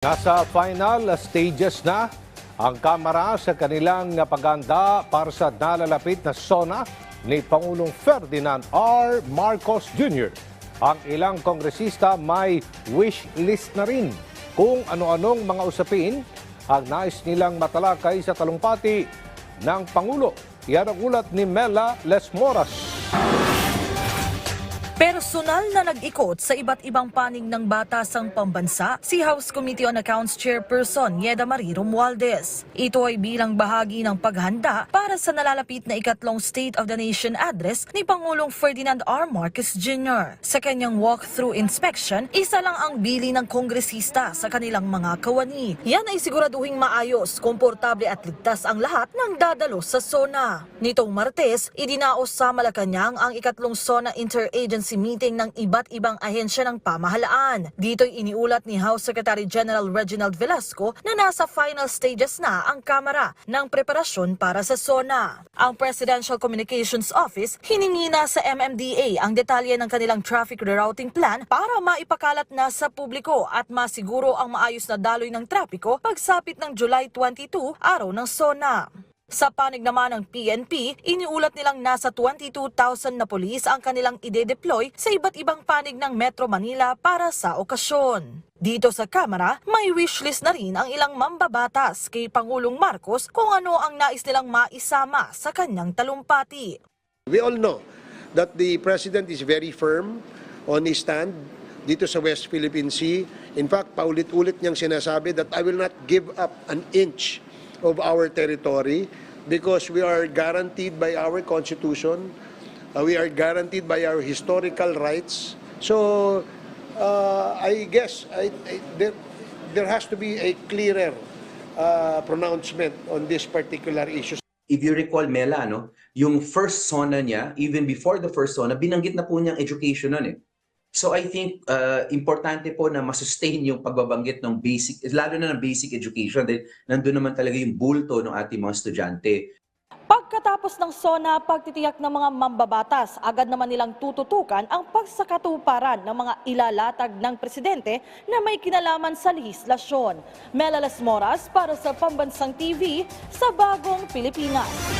Nasa final stages na ang Kamara sa kanilang paganda para sa nalalapit na SONA ni Pangulong Ferdinand R. Marcos Jr. Ang ilang kongresista may wish list na rin kung ano-anong mga usapin ang nais nilang matalakay sa talumpati ng Pangulo. Yan ang ulat ni Mela Lesmoras. Personal na nag-ikot sa iba't ibang panig ng batasang pambansa si House Committee on Accounts Chairperson Yeda Marie Romualdez. Ito ay bilang bahagi ng paghanda para sa nalalapit na ikatlong State of the Nation address ni Pangulong Ferdinand R. Marcos Jr. Sa kanyang walk-through inspection, isa lang ang bili ng kongresista sa kanilang mga kawani. Yan ay siguraduhing maayos, komportable at ligtas ang lahat ng dadalo sa SONA. Nitong Martes, idinaos sa Malacanang ang ikatlong SONA Interagency Meeting ng iba't ibang ahensya ng pamahalaan. Dito'y iniulat ni House Secretary General Reginald Velasco na nasa final stages na ang Kamara ng preparasyon para sa SONA. Ang Presidential Communications Office hiningi na sa MMDA ang detalye ng kanilang traffic rerouting plan para maipakalat na sa publiko at masiguro ang maayos na daloy ng trapiko pagsapit ng July 22, araw ng SONA. Sa panig naman ng PNP, iniulat nilang nasa 22,000 na polis ang kanilang ide-deploy sa iba't ibang panig ng Metro Manila para sa okasyon. Dito sa Kamara, may wishlist na rin ang ilang mambabatas kay Pangulong Marcos kung ano ang nais nilang maisama sa kanyang talumpati. We all know that the President is very firm on his stand dito sa West Philippine Sea. In fact, paulit-ulit niyang sinasabi that I will not give up an inch of our territory because we are guaranteed by our Constitution, uh, we are guaranteed by our historical rights. So, uh, I guess I, I, there, there has to be a clearer uh, pronouncement on this particular issue. if you recall Mela, no, yung first SONA niya, even before the first SONA, binanggit na po niyang education nun eh. So I think uh, importante po na masustain yung pagbabanggit ng basic, lalo na ng basic education dahil nandun naman talaga yung bulto ng ating mga estudyante. Pagkatapos ng SONA, pagtitiyak ng mga mambabatas, agad naman nilang tututukan ang pagsakatuparan ng mga ilalatag ng presidente na may kinalaman sa lehislasyon. Melalas Moras para sa Pambansang TV sa Bagong Pilipinas.